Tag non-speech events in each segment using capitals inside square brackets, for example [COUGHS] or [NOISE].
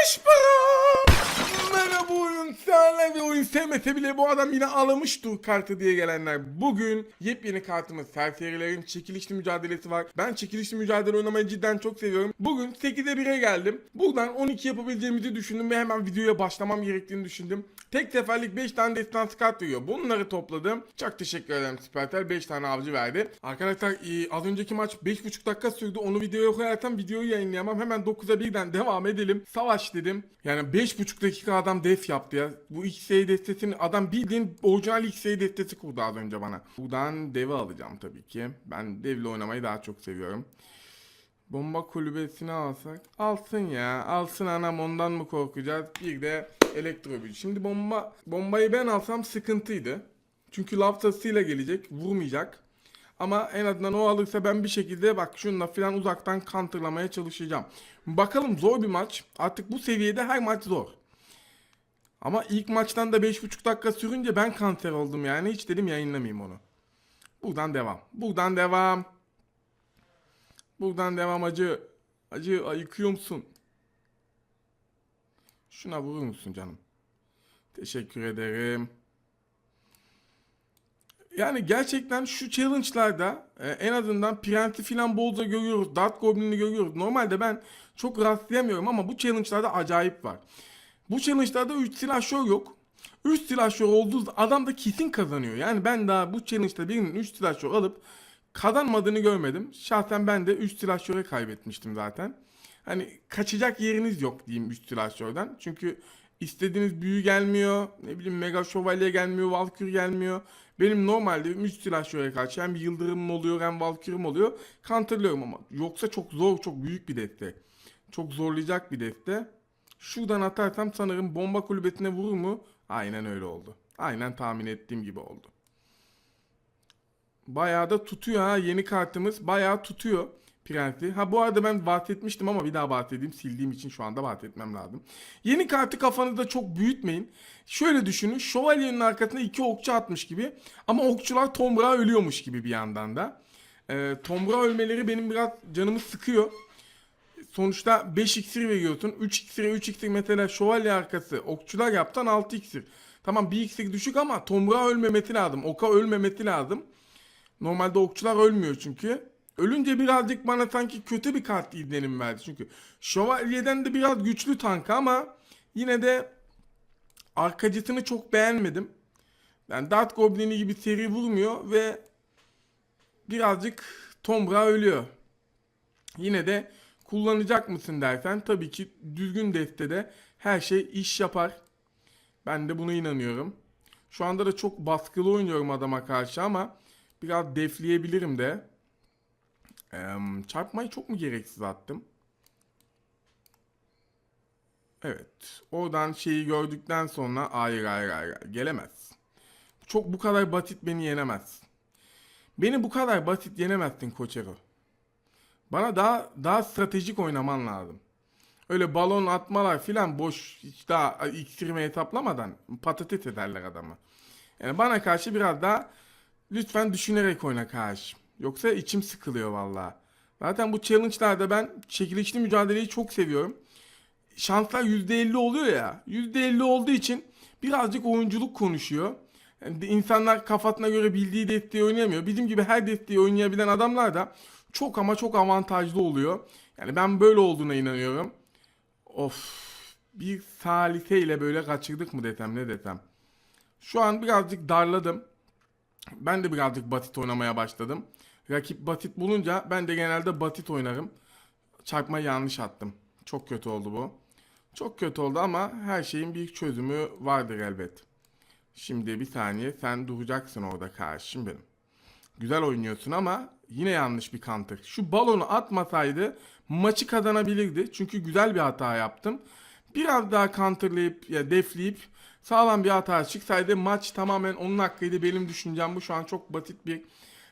Beş para. Oyun sevmese bile bu adam yine alamış dur kartı diye gelenler. Bugün yepyeni kartımız serserilerin çekilişli mücadelesi var. Ben çekilişli mücadele oynamayı cidden çok seviyorum. Bugün 8'e 1'e geldim. Buradan 12 yapabileceğimizi düşündüm ve hemen videoya başlamam gerektiğini düşündüm. Tek seferlik 5 tane destansı kart veriyor. Bunları topladım. Çok teşekkür ederim Supertel 5 tane avcı verdi. Arkadaşlar e, az önceki maç 5,5 dakika sürdü. Onu videoya koyarsam videoyu yayınlayamam. Hemen 9'a 1'den devam edelim. Savaş dedim. Yani 5,5 dakika adam def yaptı ya. Bu XSA destesini adam bildiğin orijinal XSA destesi kurdu az önce bana. Buradan devi alacağım tabii ki. Ben devle oynamayı daha çok seviyorum. Bomba kulübesini alsak. Alsın ya. Alsın anam ondan mı korkacağız? Bir de elektro büyücü. Şimdi bomba bombayı ben alsam sıkıntıydı. Çünkü laftasıyla gelecek. Vurmayacak. Ama en azından o alırsa ben bir şekilde bak şununla falan uzaktan counterlamaya çalışacağım. Bakalım zor bir maç. Artık bu seviyede her maç zor. Ama ilk maçtan da 5,5 dakika sürünce ben kanser oldum yani. Hiç dedim yayınlamayayım onu. Buradan devam. Buradan devam. Buradan devam acı. Acı ayıkıyor musun? Şuna vurur musun canım? Teşekkür ederim. Yani gerçekten şu challenge'larda e, en azından Prens'i filan bolca görüyoruz. Dart Goblin'i görüyoruz. Normalde ben çok rastlayamıyorum ama bu challenge'larda acayip var. Bu challenge'larda 3 silahşör yok. 3 silahşör olduğu adam da kesin kazanıyor. Yani ben daha bu challenge'da birinin 3 silahşör alıp kazanmadığını görmedim. Şahsen ben de 3 silahşöre kaybetmiştim zaten. Hani kaçacak yeriniz yok diyeyim 3 silahşörden. Çünkü istediğiniz büyü gelmiyor. Ne bileyim mega şövalye gelmiyor. Valkyrie gelmiyor. Benim normalde 3 silahşöre karşı hem yıldırımım oluyor hem valkürüm oluyor. Counterlıyorum ama. Yoksa çok zor çok büyük bir deste. Çok zorlayacak bir deste. Şuradan atarsam sanırım bomba kulübesine vurur mu? Aynen öyle oldu. Aynen tahmin ettiğim gibi oldu. Bayağı da tutuyor ha yeni kartımız. Bayağı tutuyor Prensi. Ha bu arada ben bahsetmiştim ama bir daha bahsedeyim. Sildiğim için şu anda bahsetmem lazım. Yeni kartı kafanızda çok büyütmeyin. Şöyle düşünün. Şövalyenin arkasına iki okçu atmış gibi. Ama okçular Tombra ölüyormuş gibi bir yandan da. Ee, Tombra ölmeleri benim biraz canımı sıkıyor sonuçta 5 iksir veriyorsun. 3 iksire 3 iksir mesela şövalye arkası okçular yaptan 6 iksir. Tamam bir iksir düşük ama Tomra ölmemesi lazım. Oka ölmemesi lazım. Normalde okçular ölmüyor çünkü. Ölünce birazcık bana sanki kötü bir kart izlenim verdi. Çünkü şövalyeden de biraz güçlü tank ama yine de arkacısını çok beğenmedim. Yani Dart Goblin'i gibi seri vurmuyor ve birazcık Tombra ölüyor. Yine de kullanacak mısın dersen tabii ki düzgün destede her şey iş yapar. Ben de buna inanıyorum. Şu anda da çok baskılı oynuyorum adama karşı ama biraz defleyebilirim de. Ee, çarpmayı çok mu gereksiz attım? Evet. Oradan şeyi gördükten sonra hayır hayır hayır gelemez. Çok bu kadar basit beni yenemez. Beni bu kadar basit yenemezsin Koçero. Bana daha daha stratejik oynaman lazım. Öyle balon atmalar filan boş hiç daha iksirimi hesaplamadan patates ederler adamı. Yani bana karşı biraz daha lütfen düşünerek oyna karşı. Yoksa içim sıkılıyor vallahi. Zaten bu challenge'larda ben çekilişli mücadeleyi çok seviyorum. Şanslar %50 oluyor ya. %50 olduğu için birazcık oyunculuk konuşuyor. Yani insanlar kafasına göre bildiği desteği oynayamıyor. Bizim gibi her desteği oynayabilen adamlar da çok ama çok avantajlı oluyor. Yani ben böyle olduğuna inanıyorum. Of. Bir salise ile böyle kaçırdık mı desem ne desem. Şu an birazcık darladım. Ben de birazcık basit oynamaya başladım. Rakip basit bulunca ben de genelde basit oynarım. Çarpmayı yanlış attım. Çok kötü oldu bu. Çok kötü oldu ama her şeyin bir çözümü vardır elbet. Şimdi bir saniye sen duracaksın orada karşım benim. Güzel oynuyorsun ama yine yanlış bir counter. Şu balonu atmasaydı maçı kazanabilirdi. Çünkü güzel bir hata yaptım. Biraz daha counterlayıp ya defleyip sağlam bir hata çıksaydı maç tamamen onun hakkıydı. Benim düşüncem bu şu an çok basit bir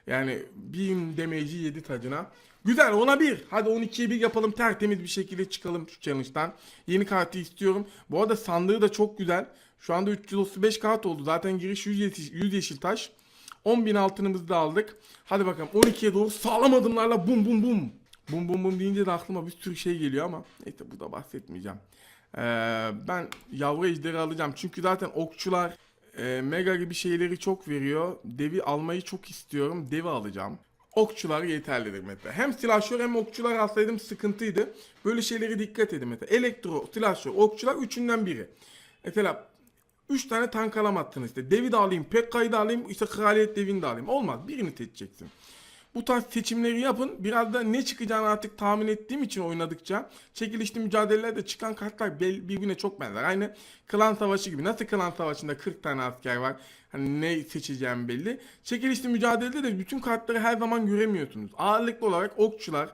yani bir damage'i yedi tacına. Güzel ona bir. Hadi 12'ye bir yapalım tertemiz bir şekilde çıkalım şu challenge'dan. Yeni kartı istiyorum. Bu arada sandığı da çok güzel. Şu anda 335 kart oldu. Zaten giriş 100 yeşil, 100 yeşil taş. 10.000 altınımızı da aldık. Hadi bakalım 12'ye doğru sağlam adımlarla bum bum bum. Bum bum bum deyince de aklıma bir sürü şey geliyor ama neyse bu da bahsetmeyeceğim. Ee, ben yavru ejderi alacağım. Çünkü zaten okçular e, mega gibi şeyleri çok veriyor. Devi almayı çok istiyorum. Devi alacağım. Okçular yeterlidir mesela. Hem silahşör hem okçular alsaydım sıkıntıydı. Böyle şeylere dikkat edin mesela. Elektro, silahşör, okçular üçünden biri. Mesela 3 tane tank alamazsın işte. Devi de alayım, Pekka'yı da alayım, işte kraliyet devini de alayım. Olmaz. Birini seçeceksin. Bu tarz seçimleri yapın. Biraz da ne çıkacağını artık tahmin ettiğim için oynadıkça çekilişli mücadelelerde çıkan kartlar birbirine çok benzer. Aynı klan savaşı gibi. Nasıl klan savaşında 40 tane asker var. Hani ne seçeceğim belli. Çekilişli mücadelede de bütün kartları her zaman göremiyorsunuz. Ağırlıklı olarak okçular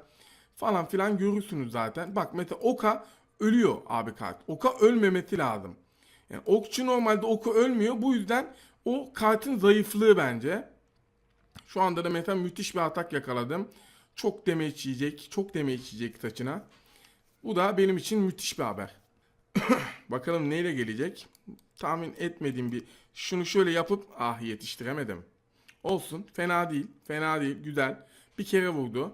falan filan görürsünüz zaten. Bak mesela Oka ölüyor abi kart. Oka ölmemesi lazım. Yani okçu normalde oku ölmüyor. Bu yüzden o kartın zayıflığı bence. Şu anda da mesela müthiş bir atak yakaladım. Çok damage yiyecek. Çok damage yiyecek saçına. Bu da benim için müthiş bir haber. [COUGHS] Bakalım neyle gelecek. Tahmin etmediğim bir şunu şöyle yapıp ah yetiştiremedim. Olsun. Fena değil. Fena değil. Güzel. Bir kere vurdu.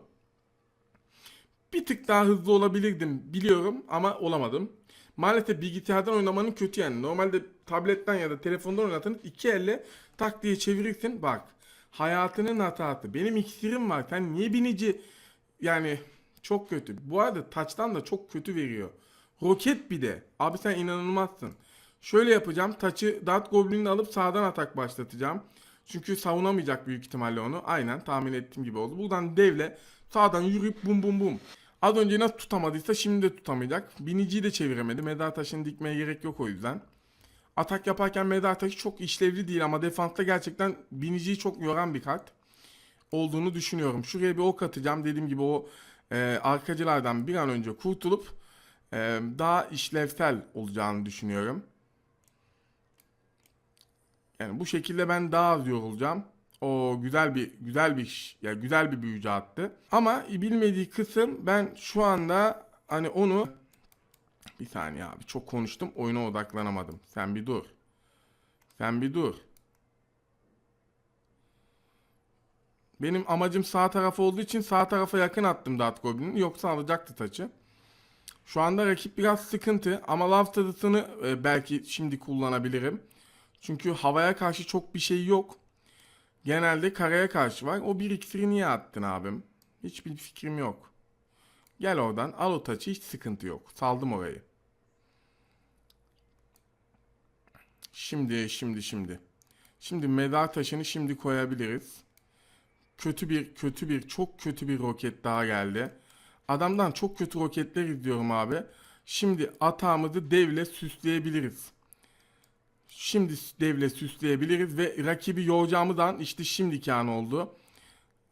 Bir tık daha hızlı olabilirdim biliyorum ama olamadım. Maalesef bilgisayardan oynamanın kötü yani. Normalde tabletten ya da telefondan oynatın iki elle tak diye çevirirsin. Bak hayatının hatası. Benim iksirim var. Sen niye binici yani çok kötü. Bu arada taçtan da çok kötü veriyor. Roket bir de. Abi sen inanılmazsın. Şöyle yapacağım. Taçı Dart Goblin'i alıp sağdan atak başlatacağım. Çünkü savunamayacak büyük ihtimalle onu. Aynen tahmin ettiğim gibi oldu. Buradan devle sağdan yürüyüp bum bum bum. Az önce nasıl tutamadıysa şimdi de tutamayacak. Biniciyi de çeviremedi. Mezar taşını dikmeye gerek yok o yüzden. Atak yaparken mezar taşı çok işlevli değil ama defansta gerçekten biniciyi çok yoran bir kart olduğunu düşünüyorum. Şuraya bir ok atacağım. Dediğim gibi o e, arkacılardan bir an önce kurtulup e, daha işlevsel olacağını düşünüyorum. Yani bu şekilde ben daha az yorulacağım. O güzel bir güzel bir iş. Ya güzel bir büyücü attı. Ama bilmediği kısım ben şu anda hani onu bir saniye abi çok konuştum oyuna odaklanamadım. Sen bir dur. Sen bir dur. Benim amacım sağ taraf olduğu için sağ tarafa yakın attım Dart Goblin'i. Yoksa alacaktı taçı. Şu anda rakip biraz sıkıntı ama lav tadısını e, belki şimdi kullanabilirim. Çünkü havaya karşı çok bir şey yok. Genelde karaya karşı var. O bir iksiri niye attın abim? Hiçbir fikrim yok. Gel oradan al o taçı hiç sıkıntı yok. Saldım orayı. Şimdi şimdi şimdi. Şimdi mezar taşını şimdi koyabiliriz. Kötü bir kötü bir çok kötü bir roket daha geldi. Adamdan çok kötü roketler izliyorum abi. Şimdi atağımızı devle süsleyebiliriz. Şimdi devle süsleyebiliriz ve rakibi yoracağımız an işte şimdiki an oldu.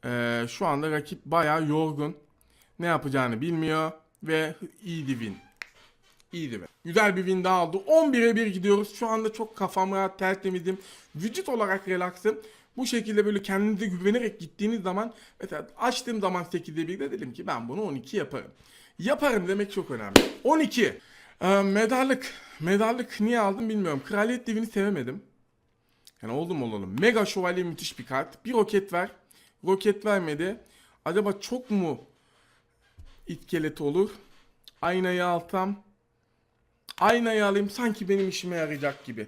Ee, şu anda rakip bayağı yorgun. Ne yapacağını bilmiyor ve iyi win. İyi win. Güzel bir win daha aldı. 11'e 1 gidiyoruz. Şu anda çok kafam rahat, tertemizim. Vücut olarak relaksım. Bu şekilde böyle kendinize güvenerek gittiğiniz zaman mesela açtığım zaman 8'e 1'de dedim ki ben bunu 12 yaparım. Yaparım demek çok önemli. 12. Ee, medallık. Medallık niye aldım bilmiyorum. Kraliyet devini sevemedim. Yani oldum olalım. Mega şövalye müthiş bir kart. Bir roket ver. Roket vermedi. Acaba çok mu iskelet olur? Aynayı alsam. Aynayı alayım sanki benim işime yarayacak gibi.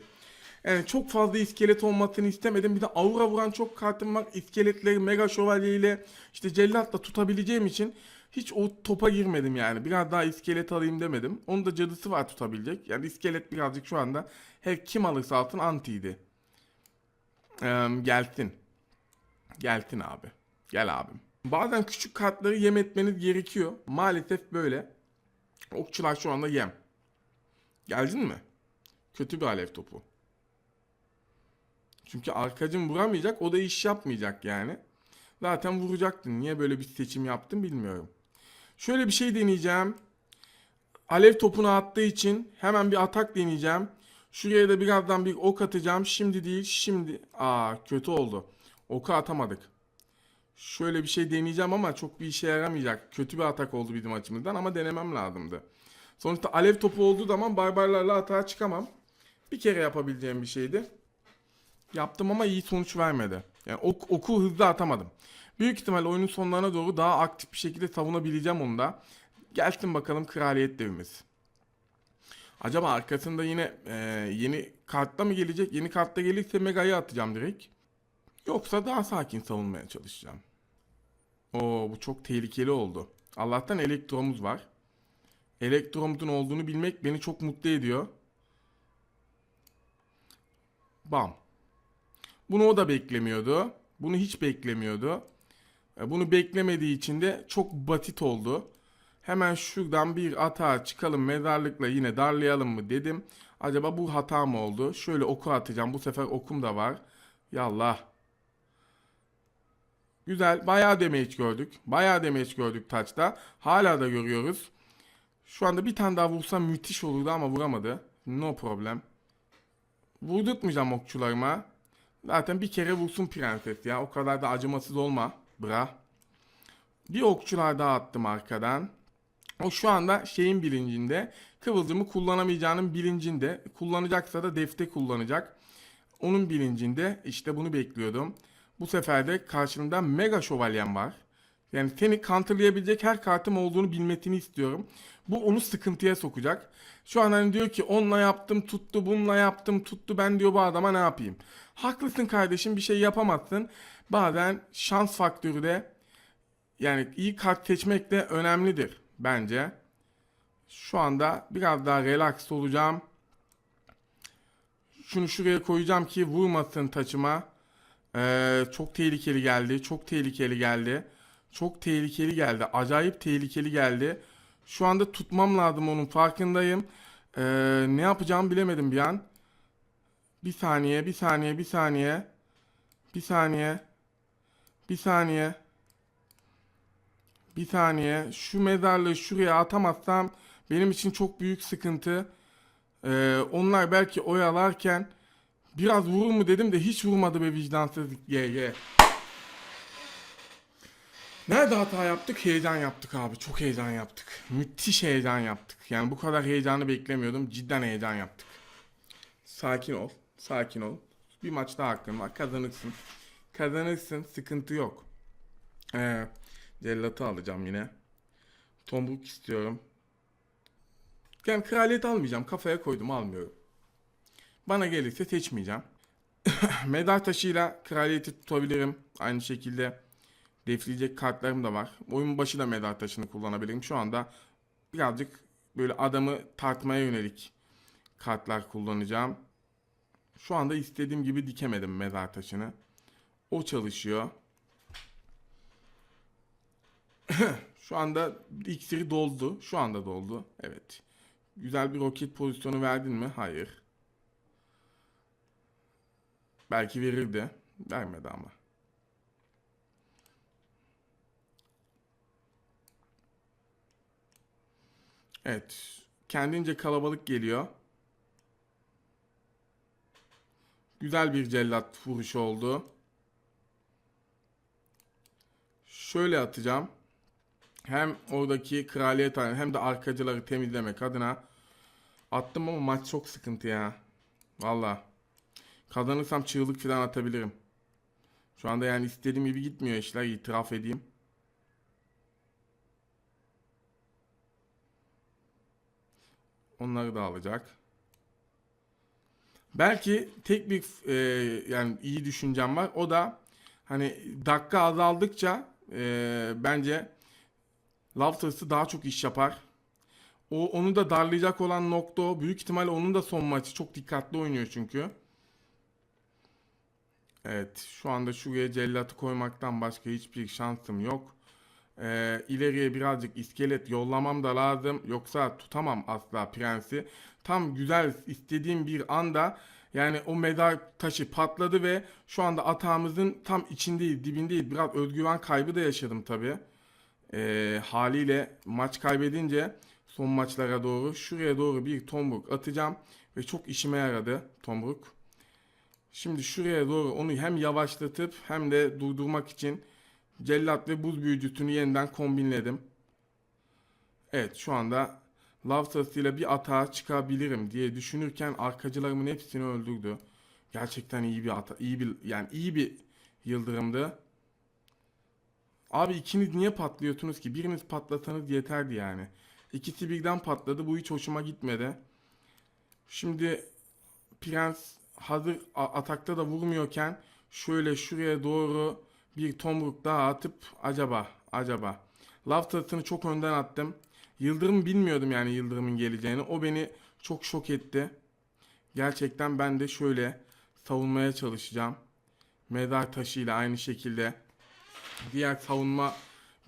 Yani çok fazla iskelet olmasını istemedim. Bir de aura vuran çok kartım var. İskeletleri mega şövalye ile işte cellatla tutabileceğim için hiç o topa girmedim yani. Biraz daha iskelet alayım demedim. Onun da cadısı var tutabilecek. Yani iskelet birazcık şu anda her kim alırsa altın antiydi. Ee, gelsin. Gelsin abi. Gel abim. Bazen küçük kartları yem etmeniz gerekiyor. Maalesef böyle. Okçular şu anda yem. Geldin mi? Kötü bir alev topu. Çünkü arkacım vuramayacak, o da iş yapmayacak yani. Zaten vuracaktın. Niye böyle bir seçim yaptın bilmiyorum. Şöyle bir şey deneyeceğim. Alev topunu attığı için hemen bir atak deneyeceğim. Şuraya da birazdan bir ok atacağım. Şimdi değil, şimdi. Aa, kötü oldu. Oku atamadık. Şöyle bir şey deneyeceğim ama çok bir işe yaramayacak. Kötü bir atak oldu bizim açımızdan ama denemem lazımdı. Sonuçta alev topu olduğu zaman barbarlarla atağa çıkamam. Bir kere yapabileceğim bir şeydi. Yaptım ama iyi sonuç vermedi. Yani ok, oku hızlı atamadım. Büyük ihtimal oyunun sonlarına doğru daha aktif bir şekilde savunabileceğim onu da. Gelsin bakalım kraliyet devimiz. Acaba arkasında yine e, yeni kartla mı gelecek? Yeni kartla gelirse Mega'yı atacağım direkt. Yoksa daha sakin savunmaya çalışacağım. Oo bu çok tehlikeli oldu. Allah'tan elektromuz var. Elektromuzun olduğunu bilmek beni çok mutlu ediyor. Bam. Bunu o da beklemiyordu. Bunu hiç beklemiyordu. E, Bunu beklemediği için de çok basit oldu. Hemen şuradan bir atağa çıkalım mezarlıkla yine darlayalım mı dedim. Acaba bu hata mı oldu? Şöyle oku atacağım. Bu sefer okum da var. Yallah. Güzel. Bayağı damage gördük. Bayağı damage gördük taçta. Hala da görüyoruz. Şu anda bir tane daha vursam müthiş olurdu ama vuramadı. No problem. Vurdurtmayacağım okçularıma. Zaten bir kere vursun prenses ya. O kadar da acımasız olma. Bra. Bir okçular daha attım arkadan. O şu anda şeyin bilincinde. Kıvılcımı kullanamayacağının bilincinde. Kullanacaksa da defte kullanacak. Onun bilincinde. İşte bunu bekliyordum. Bu sefer de karşımda mega şövalyem var. Yani seni counterlayabilecek her kartım olduğunu bilmesini istiyorum. Bu onu sıkıntıya sokacak. Şu an hani diyor ki onunla yaptım tuttu, bununla yaptım tuttu. Ben diyor bu adama ne yapayım? Haklısın kardeşim bir şey yapamazsın. Bazen şans faktörü de yani iyi kart seçmek de önemlidir bence. Şu anda biraz daha relax olacağım. Şunu şuraya koyacağım ki vurmasın taçıma. Ee, çok tehlikeli geldi. Çok tehlikeli geldi. Çok tehlikeli geldi. Acayip tehlikeli geldi. Şu anda tutmam lazım onun farkındayım. Ee, ne yapacağımı bilemedim bir an. Bir saniye, bir saniye, bir saniye. Bir saniye. Bir saniye. Bir saniye. Şu mezarlığı şuraya atamazsam benim için çok büyük sıkıntı. Ee, onlar belki oyalarken biraz vurur mu dedim de hiç vurmadı be vicdansızlık. Ye ye. Nerede hata yaptık? Heyecan yaptık abi. Çok heyecan yaptık. Müthiş heyecan yaptık. Yani bu kadar heyecanı beklemiyordum. Cidden heyecan yaptık. Sakin ol. Sakin ol. Bir maç daha hakkın var. Kazanırsın. Kazanırsın. Sıkıntı yok. Ee, cellatı alacağım yine. Tomruk istiyorum. Yani kraliyet almayacağım. Kafaya koydum almıyorum. Bana gelirse seçmeyeceğim. [LAUGHS] Medar taşıyla kraliyeti tutabilirim. Aynı şekilde defleyecek kartlarım da var. Oyun başı da medar taşını kullanabilirim. Şu anda birazcık böyle adamı tartmaya yönelik kartlar kullanacağım. Şu anda istediğim gibi dikemedim mezar taşını. O çalışıyor. [CLEARS THROAT] Şu anda iksiri doldu. Şu anda doldu. Evet. Güzel bir roket pozisyonu verdin mi? Hayır. Belki verirdi. Vermedi ama. Evet. Kendince kalabalık geliyor. Güzel bir cellat vuruşu oldu. Şöyle atacağım. Hem oradaki kraliyet hem de arkacıları temizlemek adına attım ama maç çok sıkıntı ya. Valla. Kazanırsam çığlık falan atabilirim. Şu anda yani istediğim gibi gitmiyor işler itiraf edeyim. Onları da alacak. Belki tek bir e, yani iyi düşüncem var. O da hani dakika azaldıkça e, bence Loftus'ı daha çok iş yapar. O onu da darlayacak olan nokta o. Büyük ihtimalle onun da son maçı çok dikkatli oynuyor çünkü. Evet, şu anda şuraya cellatı koymaktan başka hiçbir şansım yok. Ee, ileriye birazcık iskelet yollamam da lazım. Yoksa tutamam asla prensi. Tam güzel istediğim bir anda yani o medal taşı patladı ve şu anda atağımızın tam içindeyiz, dibindeyiz. Biraz özgüven kaybı da yaşadım tabii. Ee, haliyle maç kaybedince son maçlara doğru şuraya doğru bir tomruk atacağım ve çok işime yaradı tomruk. Şimdi şuraya doğru onu hem yavaşlatıp hem de durdurmak için cellat ve buz büyücüsünü yeniden kombinledim. Evet şu anda Love ile bir atağa çıkabilirim diye düşünürken arkacılarımın hepsini öldürdü. Gerçekten iyi bir ata, iyi bir yani iyi bir yıldırımdı. Abi ikiniz niye patlıyorsunuz ki? Biriniz patlasanız yeterdi yani. İkisi birden patladı. Bu hiç hoşuma gitmedi. Şimdi Prens hazır atakta da vurmuyorken şöyle şuraya doğru bir tomruk daha atıp acaba acaba Laftasını çok önden attım. Yıldırım bilmiyordum yani Yıldırım'ın geleceğini. O beni çok şok etti. Gerçekten ben de şöyle savunmaya çalışacağım. Mezar taşıyla aynı şekilde diğer savunma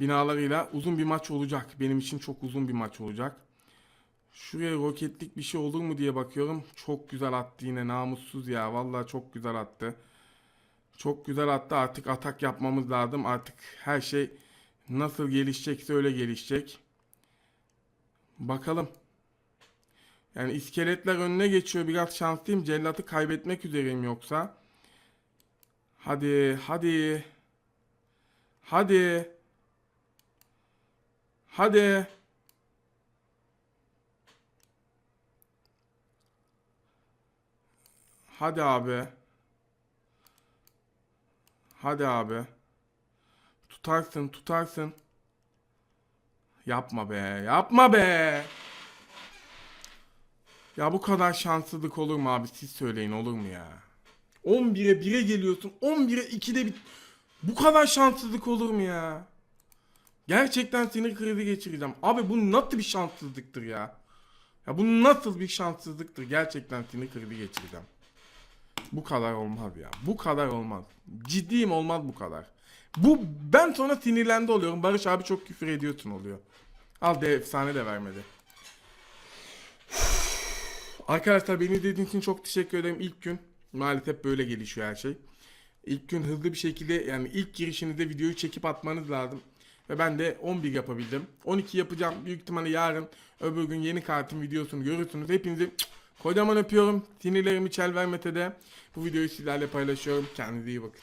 binalarıyla uzun bir maç olacak. Benim için çok uzun bir maç olacak. Şuraya roketlik bir şey olur mu diye bakıyorum. Çok güzel attı yine namussuz ya. Vallahi çok güzel attı. Çok güzel attı. Artık atak yapmamız lazım. Artık her şey nasıl gelişecekse öyle gelişecek. Bakalım. Yani iskeletler önüne geçiyor. Biraz şanslıyım. Cellatı kaybetmek üzereyim yoksa. Hadi, hadi. Hadi. Hadi. Hadi abi. Hadi abi. Tutarsın, tutarsın. Yapma be, yapma be. Ya bu kadar şanssızlık olur mu abi? Siz söyleyin olur mu ya? 11'e 1'e geliyorsun. 11'e 2'de bit. Bu kadar şanssızlık olur mu ya? Gerçekten sinir krizi geçireceğim. Abi bu nasıl bir şanssızlıktır ya? Ya bu nasıl bir şanssızlıktır? Gerçekten sinir krizi geçireceğim. Bu kadar olmaz ya. Bu kadar olmaz. Ciddiyim olmaz bu kadar. Bu ben sonra sinirlendi oluyorum. Barış abi çok küfür ediyorsun oluyor. Al de efsane de vermedi. [SIGHS] Arkadaşlar beni izlediğiniz için çok teşekkür ederim. İlk gün maalesef böyle gelişiyor her şey. İlk gün hızlı bir şekilde yani ilk girişinizde videoyu çekip atmanız lazım. Ve ben de 11 yapabildim. 12 yapacağım. Büyük ihtimalle yarın öbür gün yeni kartın videosunu görürsünüz. Hepinizi kocaman öpüyorum. Sinirlerimi çel vermete de bu videoyu sizlerle paylaşıyorum. Kendinize iyi bakın.